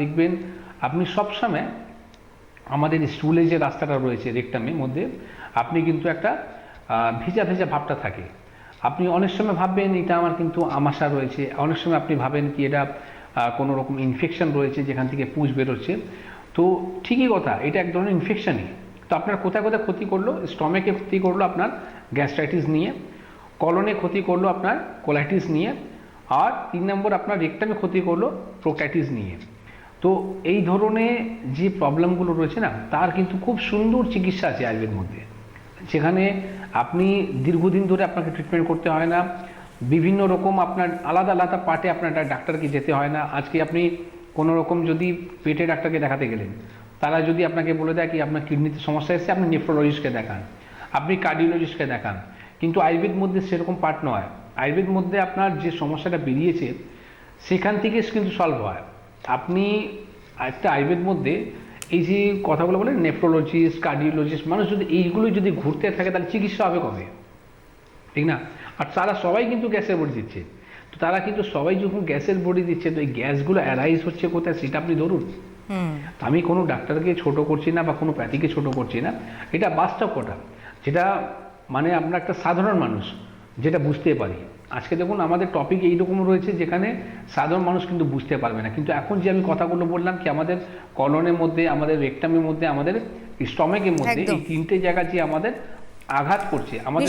দেখবেন আপনি সবসময় আমাদের স্টুলে যে রাস্তাটা রয়েছে রেকটামের মধ্যে, আপনি কিন্তু একটা ভেজা ভেজা ভাবটা থাকে। আপনি অনেক সময় ভাববেন এটা আমার কিন্তু আমাশা রয়েছে, অনেক সময় আপনি ভাবেন কি এটা কোনো রকম ইনফেকশন রয়েছে যেখান থেকে পুঁজ বেরোচ্ছে। তো ঠিকই কথা, এটা এক ধরনের ইনফেকশনই তো আপনার কোথায় কোথায় ক্ষতি করল? স্টমেকে ক্ষতি করল আপনার গ্যাস্ট্রাইটিস নিয়ে কলনে ক্ষতি করল আপনার কোলাইটিস নিয়ে, আর তিন নম্বর আপনার রেকটামে ক্ষতি করল প্রোক্টাইটিস নিয়ে। তো এই ধরনের যে প্রবলেমগুলো রয়েছে না, তার কিন্তু খুব সুন্দর চিকিৎসা আছে আয়ুর্বেদ মধ্যে। যেখানে আপনি দীর্ঘদিন ধরে আপনাকে ট্রিটমেন্ট করতে হয় না, বিভিন্ন রকম আপনার আলাদা আলাদা পার্টে আপনার ডাক্তারকে যেতে হয় না। আজকে আপনি কোনো রকম যদি পেটে ডাক্তারকে দেখাতে গেলেন, তারা যদি আপনাকে বলে দেয় কি আপনার কিডনিতে সমস্যা এসেছে, আপনি নেফ্রোলজিস্টকে দেখান, আপনি কার্ডিওলজিস্টকে দেখান। কিন্তু আয়ুর্বেদ মধ্যে সেরকম পার্ট নয়। আয়ুর্বেদ মধ্যে আপনার যে সমস্যাটা বেরিয়েছে, সেখান থেকে কিন্তু সলভ হয়। আপনি একটা আয়ুর্বেদ মধ্যে এই যে কথাগুলো বলে নেফ্রোলজিস্ট কার্ডিওলজিস্ট মানুষ যদি এইগুলো যদি ঘুরতে থাকে তাহলে চিকিৎসা হবে কবে? ঠিক না? আর তারা সবাই কিন্তু গ্যাসের বড়ি দিচ্ছে। তো তারা কিন্তু সবাই যখন গ্যাসের বড়ি দিচ্ছে তো এই গ্যাসগুলো অ্যারাইজ হচ্ছে কোথায় সেটা আপনি ধরুন। আমি কোনো ডাক্তারকে ছোট করছি না বা কোনো প্যাথিকে ছোট করছি না। এটা বাস্তব কথা। যেটা মানে আপনার একটা সাধারণ মানুষ। যেটা বুঝতে পারি। আজকে দেখুন আমাদের টপিক এইরকম রয়েছে যেখানে সাধারণ মানুষ কিন্তু বুঝতে পারবে না। কিন্তু এখন যে আমি কথাগুলো বললাম কি আমাদের কলনের মধ্যে আমাদের রেকটামের মধ্যে আমাদের স্টমেকের মধ্যে এই তিনটে জায়গা যে আমাদের আঘাত করছে আমাদের